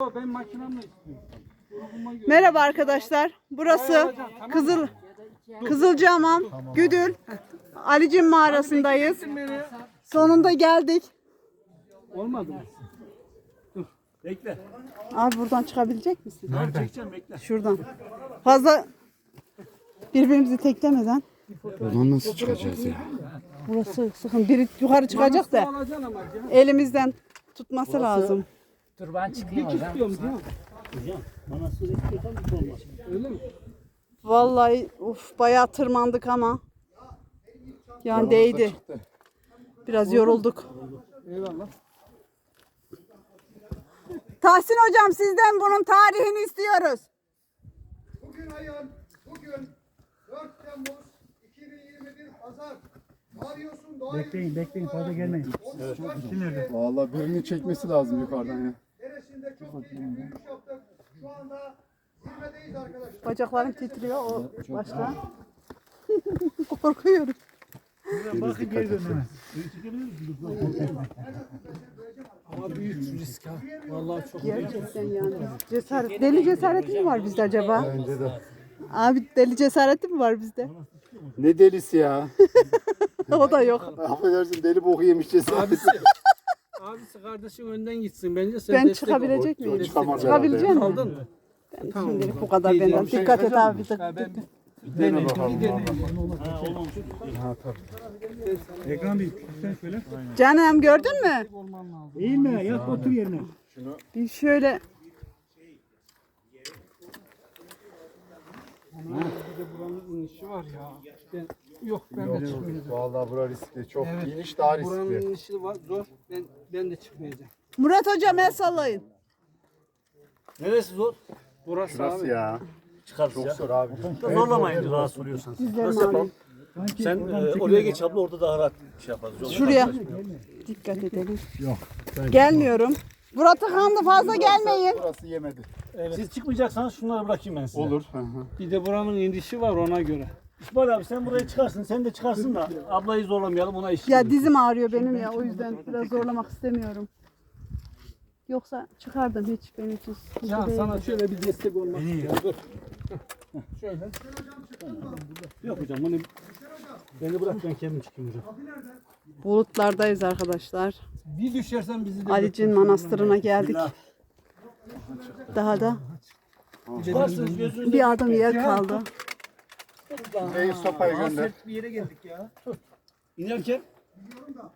Ben makinamla istiyorum. Merhaba arkadaşlar. Burası Kızıl Kızılcahamam, Güdül, Alicim mağarasındayız. Sonunda geldik. Olmadı mı? Bekle. Abi buradan çıkabilecek misin? Nereden? Çekeceğim bekle. Şuradan. Fazla birbirimizi teklemeden. Buradan nasıl çıkacağız ya? Burası sıkın. Biri yukarı çıkacak da elimizden tutması lazım. Dur ben çıkayım hocam. İstiyorum değil mi? Hocam bana su istiyorsan bir şey olmaz. Öyle mi? Vallahi uf bayağı tırmandık ama. Yani değdi. Biraz yorulduk. Eyvallah. Tahsin hocam sizden bunun tarihini istiyoruz. Bugün ayın, bugün 4 Temmuz 2021 Pazar. Bekleyin bekleyin fazla gelmeyin. Vallahi birinin çekmesi lazım yukarıdan ya. Neresinde çok bir yürüyüş yaptık. Şu anda zirvedeyiz arkadaşlar. Bacaklarım titriyor o başka. Korkuyorum. Bakın geri dönme. Ama büyük risk ha. Vallahi çok Gerçekten yani. Cesaret, deli cesareti mi var bizde acaba? Bence de. Abi deli cesareti mi var bizde? Ne delisi ya. o da yok. Affedersin deli boku yemiş cesareti. Abisi kardeşin önden gitsin. Bence sen Ben destek çıkabilecek ol. miyim? Çıkamaz Çıkabilecek herhalde. miyim? Aldın mı? Ben şimdilik bu kadar benden. Dikkat et abi. Dikkat Ha, ben et. Dene bakalım. Ekran büyük. Sen şöyle. Canım gördün mü? Eğilme yat otur yerine. Bir şöyle bir de buranın inişi var ya. Ben, yok ben de çıkmayacağım. Vallahi bura riskli. Çok Evet. iniş daha Buranın riskli. inişi var zor. Ben ben de çıkmayacağım. Murat hocam el sallayın. Neresi zor? Burası Şurası abi. ya. Çıkar Çok ya. zor abi. Zorlamayın rahatsız oluyorsan. Dizlerimi alayım. Sen e, oraya geç abla orada daha rahat şey yaparız. Yolda Şuraya. Dikkat edelim. Gelmiyorum. Murat Han'da fazla gelmeyin. Burası yemedi. Siz çıkmayacaksanız şunları bırakayım ben size. Olur. Hı hı. Bir de buranın inişi var ona göre. İsmail abi sen buraya çıkarsın. Sen de çıkarsın da ablayı zorlamayalım ona iş. Ya dizim ağrıyor benim ya o yüzden biraz zorlamak istemiyorum. Yoksa çıkardım hiç benim için. sıkıntı Ya değil. sana şöyle bir destek olmak istiyorum. Dur. Yok hocam bunu beni bırak ben kendim çıkayım hocam. Bulutlardayız arkadaşlar. Bir düşersen bizi de Alicin Manastırı'na geldik. Daha da bir adım yer kaldı. Ey sopayı gönder. bir yere geldik ya. İnerken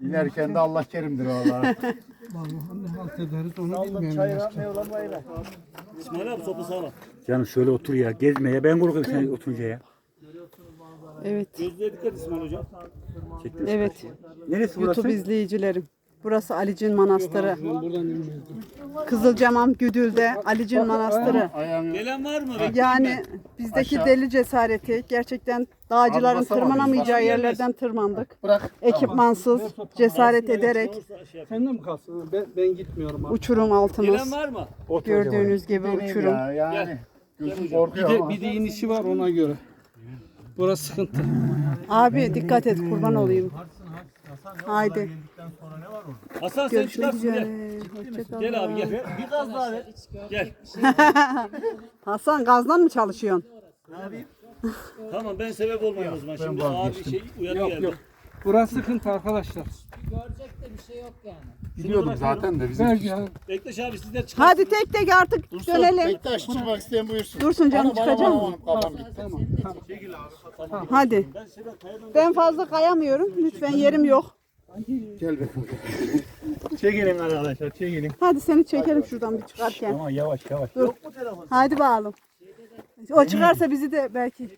İnerken de Allah kerimdir vallahi. Vallahi ne halt ederiz onu bilmiyorum. ya. meyveler İsmail abi sopa sağlam. Canım şöyle otur ya gezmeye ben korkuyorum sen oturunca ya. Evet, Gözlüğe dikkat İsmail hocam. evet. Neresi burası? YouTube izleyicilerim. Burası Alicin Manastırı. Kızılcamam Güdül'de Alicin Manastırı. Gelen var mı? Yani bizdeki Aşağı. deli cesareti gerçekten dağcıların tırmanamayacağı yerlerden tırmandık. bırak. Ekipmansız, cesaret ederek Sen de mi kalsın? Ben, ben gitmiyorum abi. uçurum altımız. Gelen var mı? Gördüğünüz gibi uçurum. Ya, yani. Bir korkuyor de, ama. bir de inişi var ona göre. Burası sıkıntı. Abi dikkat et kurban olayım. Haydi. Hasan sen Görüşmek çıkarsın gel. üzere. Hoşça Gel abi gel. Bir gaz daha ver. Gel. Hasan gazdan mı çalışıyorsun? Tamam ben sebep olmayayım o zaman. Şimdi abi şey uyarı Yok geldi. yok. Burası sıkıntı arkadaşlar. Biliyordum zaten de bizim. Belki ya. Bektaş abi sizler çıkın. Hadi tek tek artık dönelim. Bektaş çıkmak isteyen buyursun. Dursun canım Bana, bana, çıkacak bana, mı? bana, Kafam gitti. Hadi. Ben fazla kayamıyorum. Lütfen yerim yok. Gel be. Çekilin arkadaşlar çekilin. Hadi seni çekelim şuradan bir çıkarken. Ama yavaş yavaş. Hadi bakalım. O çıkarsa bizi de belki.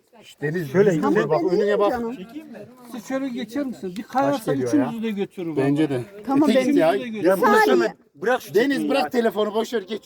Deniz şöyle Tamam bak önüne bak. canım. Siz şöyle geçer misiniz? Bir kayarsa geliyor ya. üçünüzü de götürür. Bence de. Tamam ben ya. Saniye. Bırak şu Deniz bırak telefonu boş ver geç.